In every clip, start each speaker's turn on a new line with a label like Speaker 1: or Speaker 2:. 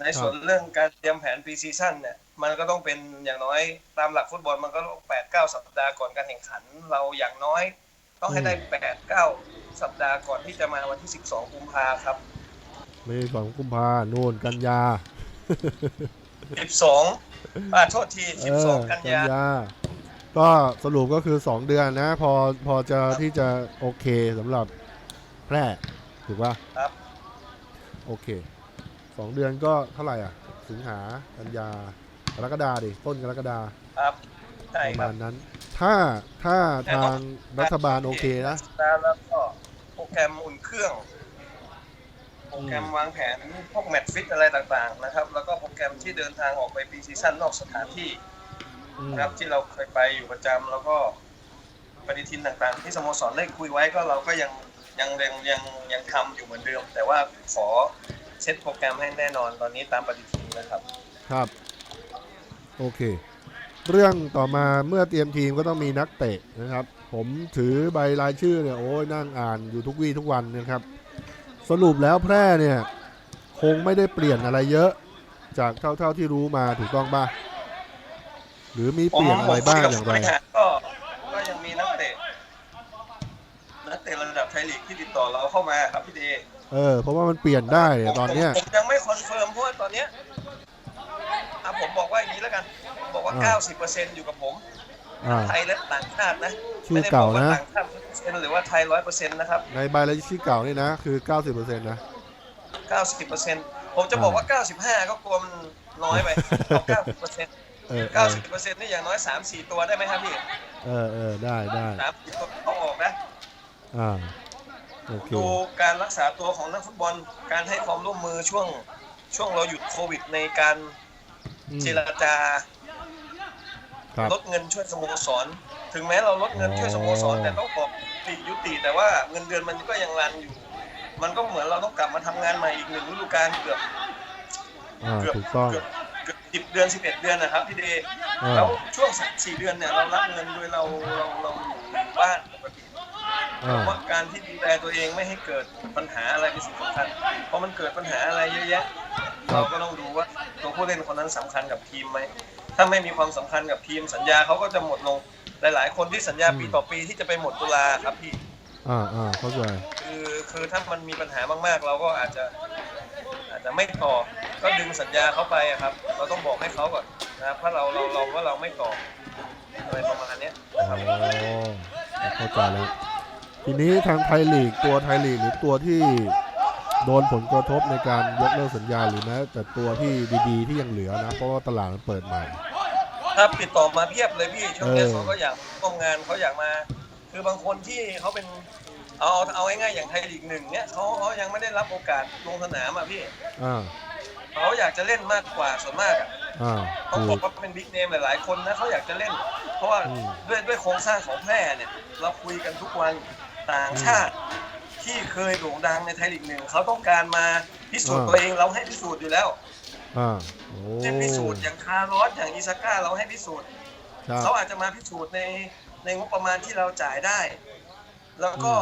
Speaker 1: ในส่วนเรื่องการเตรียมแผน p ีซีซั่นเนี่ยมันก็ต้องเป็นอย่างน้อยตามหลักฟุตบอลมันก็ต้องแปดเก้าสัปดาห์ก่อนการแข่งขัน เราอย่างน้อยต้องให้ได้แปดเก้าสัปดาห์ก่อนที่จะมาวันที่สิบสองกุมภาครับ
Speaker 2: ไม่สองกุมภาโน่นกันยา
Speaker 1: สิบสองอ่าโทษทีสิบสอง
Speaker 2: เกั
Speaker 1: นยา
Speaker 2: ก็สรุปก็คือ2เดือนนะ พอพอจะที่จะโอเคสำหรับแพร่ถูกป่ะ
Speaker 1: ครับ
Speaker 2: โอเค สองเดือนก็เท่าไหร่อะ สิงหากันยากรกฎาดิ ต้นกรกฎา
Speaker 1: ครับใช่
Speaker 2: ประ
Speaker 1: ครั
Speaker 2: มา
Speaker 1: บ
Speaker 2: ณนั้น ถ้าถ้าทางรัฐบาลโอเคนะ
Speaker 1: แล้วก็โปรแกรมอุ่นเครื่อง โปรแกรมวางแผนพวกแมตช์ฟิตอะไรต่างๆนะครับ แล้วก็โปรแกรมที่เดินทางออกไปปีซีซั่นนอกสถานที่
Speaker 2: อืม
Speaker 1: นะครับ ที่เราเคยไปอยู่ประจำแล้วก็ปฏิทินต่างๆ ที่สโมสรได้คุยไว้ก็เราก็ยังยังยังยังยังทำอยู่เหมือนเดิม แต่ว่าขอ เซตโปรแกรมให้แน่นอนตอนนี้ตามปฏิทินนะครับ
Speaker 2: ครับ โอเค เรื่องต่อมาเมื่อเตรียมทีมก็ต้องมีนักเตะนะครับ ผมถือใบรายชื่อเนี่ยโอ้ยนั่งอ่านอยู่ทุกวี่ทุกวันนะครับ สรุปแล้วแพร่เนี่ยคงไม่ได้เปลี่ยนอะไรเยอะ จากเท่าเท่าที่รู้มาถูกต้องป่ะหรือมีเปลี่ยนอะไรบ้างอย่างไร
Speaker 1: ผมคุกับผู้บริหารก็ก็ยังมีนักเตะนักเตะระดับไทยลีกที่ติดต่อเราเข้ามาครับพี่เด
Speaker 2: เออเพราะว่ามันเปลี่ยนได้เนี่ยตอนเนี้ย
Speaker 1: ผมผมยังไม่คอนเฟิร์มเพราะว่าตอนเนี้ยอะผมบอกว่าอย่างนี้แล้วกันผมบอกว่า
Speaker 2: อ่า
Speaker 1: 90%อยู่กับผม
Speaker 2: อ่า
Speaker 1: ไทยและต่างชาตินะ
Speaker 2: ชื่อเก่านะ
Speaker 1: ไม่ได้บอกว่ต่างชาติ100%หรือว่าไทยร้อยเปอร์เซ็นต์นะครับ
Speaker 2: ในใบรายชื่อเก่านี่นะคือ 90%นะ
Speaker 1: 90%ผมจะบอกว่า 95 ก็กลัวมันน้อยไปเอา90%
Speaker 2: เออเออ
Speaker 1: 90%นี่อย่างน้อย 3-4 ตัวได้ไหมครับพี่
Speaker 2: เออเออได้ได้
Speaker 1: 3-4ตัวเอาออกนะ
Speaker 2: อ่า โอเค
Speaker 1: ดูการรักษาตัวของนักฟุตบอล การให้ความร่วมมือช่วงช่วงเราหยุดโควิดในการ
Speaker 2: อืม
Speaker 1: เจรจา
Speaker 2: ครับ
Speaker 1: ลดเงินช่วยสโมสร ถึงแม้เราลดเงินช่วยสโมสร
Speaker 2: อ๋อ
Speaker 1: แต่ต้องบอกติยุติ แต่ว่าเงินเดือนมันก็ยังรันอยู่ มันก็เหมือนเราต้องกลับมาทำงานใหม่อีกหนึ่งฤดูกาลเกือบ
Speaker 2: อ่า
Speaker 1: เกือบ
Speaker 2: ถูกต้อง
Speaker 1: เกือบเกือบสิบเดือนสิบเอ็ดเดือนนะครับพี่เดย์
Speaker 2: อ่า
Speaker 1: แล้วช่วงสามสี่เดือนเนี่ยเรารับเงินโดยเราเราเราอยู่บ้านปกติ
Speaker 2: อ่า
Speaker 1: ว่าการที่ดูแลตัวเองไม่ให้เกิดปัญหาอะไรเป็นสิ่งสำคัญ เพราะมันเกิดปัญหาอะไรเยอะแยะ เราก็ต้องดูว่าตัวผู้เล่นคนนั้นสำคัญกับทีมไหม ถ้าไม่มีความสำคัญกับทีมสัญญาเขาก็จะหมดลง หลายๆ คนที่สัญญาปีต่อปีที่จะไปหมดตุลาครับพี่
Speaker 2: อ่าอ่าเข้าใจ
Speaker 1: คือคือถ้ามันมีปัญหามากๆ เราก็อาจจะอาจจะไม่ต่อ ก็ดึงสัญญาเขาไปอะครับ เราต้องบอกให้เขาก่อนนะครับถ้าเราเราเราว่าเราไม่ต่ออะไรประมาณเนี้ยนะครับ
Speaker 2: อ๋อเข้าใจแล้ว ทีนี้ทางไทยลีกตัวไทยลีกหรือตัวที่โดนผลกระทบในการยกเลิกสัญญาหรือแม้แต่ตัวที่ดีๆ ที่ยังเหลือนะ เพราะว่าตลาดมันเปิดใหม่
Speaker 1: ถ้าติดต่อมาเพียบเลยพี่ช่วงนี้
Speaker 2: เออ
Speaker 1: เขาก็อยากร่วมงานเขาอยากมา คือบางคนที่เขาเป็นเอาเอาเอาง่ายๆอย่างไทยลีกหนึ่งเนี่ยเขาเขายังไม่ได้รับโอกาสลงสนามอะพี่
Speaker 2: อ่า
Speaker 1: เขาอยากจะเล่นมากกว่าส่วนมากอะ
Speaker 2: อ่า
Speaker 1: ต้อง
Speaker 2: ถู
Speaker 1: บอก
Speaker 2: ก
Speaker 1: ว่าเป็นบิ๊กเนมหลายๆคนนะเขาอยากจะเล่น เพราะว่า
Speaker 2: อืม
Speaker 1: ด้วยด้วยโครงสร้างของแพร่เนี่ย เราคุยกันทุกวัน ต่างชาติ ที่เคยโด่งดังในไทยลีกหนึ่งเขาต้องการมาพิสูจน์ตัวเองเราให้พิสูจน์อยู่แล้ว
Speaker 2: อ่าโอ้
Speaker 1: จะพิสูจน์อย่างคาร์ลอสอย่างอิซาก้าเราให้พิสูจน์
Speaker 2: ครับ
Speaker 1: เขาอาจจะมาพิสูจน์ในในงบประมาณที่เราจ่ายได้ แล้วก็
Speaker 2: อืม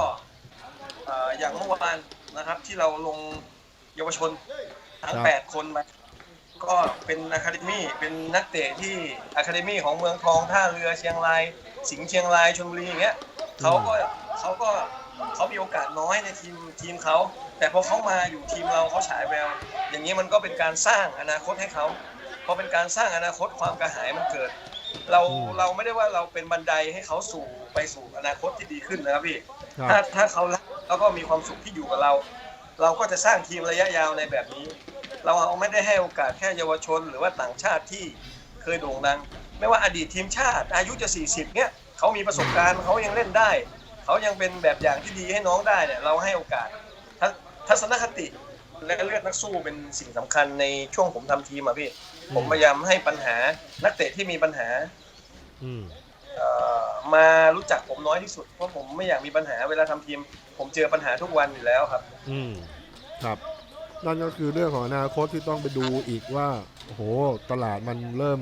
Speaker 1: เอ่ออย่างเมื่อวานนะครับที่เราลงเยาวชนทั้ง
Speaker 2: ครับ
Speaker 1: แปดคนมาก็เป็นอะคาเดมี่เป็นนักเตะที่อะคาเดมี่ของเมืองทองท่าเรือเชียงราย สิงห์เชียงรายชลบุรีอย่างเงี้ยเขาก็ เขาก็เขามีโอกาสน้อยในทีมทีมเขาแต่พอเขามาอยู่ทีมเราเขาฉายแววอย่างนี้มันก็เป็นการสร้างอนาคตให้เขาพอเป็นการสร้างอนาคตความกระหายมันเกิด เรา
Speaker 2: อืม
Speaker 1: เราไม่ได้ว่าเราเป็นบันไดให้เขาสู่ไปสู่อนาคตที่ดีขึ้นนะครับพี่
Speaker 2: ครั
Speaker 1: ถ้า
Speaker 2: บ
Speaker 1: ถ้าเขารักแล้วก็มีความสุขที่อยู่กับเรา เราก็จะสร้างทีมระยะยาวในแบบนี้ เราเอาไม่ได้ให้โอกาสแค่เยาวชน หรือว่าต่างชาติที่เคยโด่งดัง ไม่ว่าอดีตทีมชาติ อายุจะ 40เนี้ยเขามีประสบการณ์เขายังเล่นได้ เขายังเป็นแบบอย่างที่ดีให้น้องได้เนี่ยเราให้โอกาสทัศทัศนคติและเลือดนักสู้เป็นสิ่งสำคัญในช่วงผมทำทีมอะพี่ ผมพยายามให้ปัญหานักเตะที่มีปัญหา
Speaker 2: อืม
Speaker 1: เอ่อมารู้จักผมน้อยที่สุดเพราะผมไม่อยากมีปัญหาเวลาทำทีม ผมเจอปัญหาทุกวันอยู่แล้วครับ
Speaker 2: อืมครับนั่นก็คือเรื่องของอนาคตที่ต้องไปดูอีกว่าโอ้โหตลาดมันเริ่ม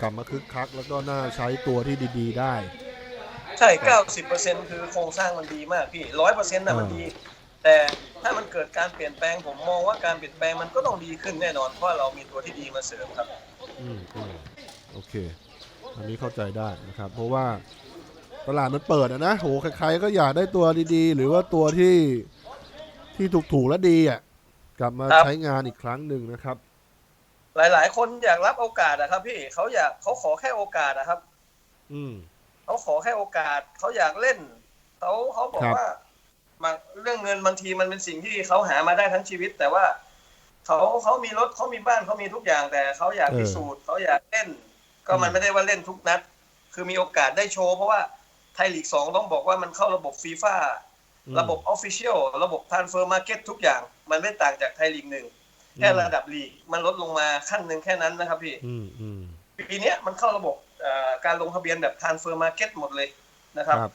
Speaker 2: กลับมาคึกคัก แล้วก็น่าใช้ตัวที่ดี ๆ ได้
Speaker 1: ใช่90%คือโครงสร้างมันดีมากพี่100%น่ะมันดี แต่ถ้ามันเกิดการเปลี่ยนแปลงผมมองว่าการเปลี่ยนแปลงมันก็ต้องดีขึ้นแน่นอน เพราะว่าเรามีตัวที่ดีมาเสริมครับ
Speaker 2: อืมอืมโอเค อันนี้เข้าใจได้นะครับ เพราะว่าตลาดมันเปิดอะนะโหใครๆก็อยากได้ตัวดีๆ หรือว่าตัวที่ที่ถูกๆและดีอะกลับมา
Speaker 1: ครับ
Speaker 2: ใช้งานอีกครั้งหนึ่งนะครับ
Speaker 1: หลาย ๆ คนอยากรับโอกาสอะครับ พี่เขาอยากเขาขอแค่โอกาสอะครับ
Speaker 2: อืม
Speaker 1: เขาขอแค่โอกาสเขาอยากเล่นเขาเขาบอก
Speaker 2: ครับ
Speaker 1: ว่ามาเรื่องเงินบางทีมันเป็นสิ่งที่เขาหามาได้ทั้งชีวิต แต่ว่าเขาเขามีรถเขามีบ้านเขามีทุกอย่าง แต่เขาอยากพิสูจน์เขาอยากเล่น ก็มันไม่ได้ว่าเล่นทุกนัด คือมีโอกาสได้โชว์เพราะว่าไทยลีกสองต้องบอกว่ามันเข้าระบบฟีฟ่า
Speaker 2: อืม
Speaker 1: ระบบออฟฟิเชียลระบบทรานเฟอร์มาร์เก็ตทุกอย่าง มันไม่ต่างจากไทยลีกหนึ่งแค่ระดับลีกมันลดลงมาขั้นหนึ่งแค่นั้นนะครับพี่
Speaker 2: อืมอืม
Speaker 1: ปีเนี้ยมันเข้าระบบเอ่อ การลงทะเบียนแบบทรานเฟอร์มาร์เก็ตหมดเลยนะครับ
Speaker 2: ครับ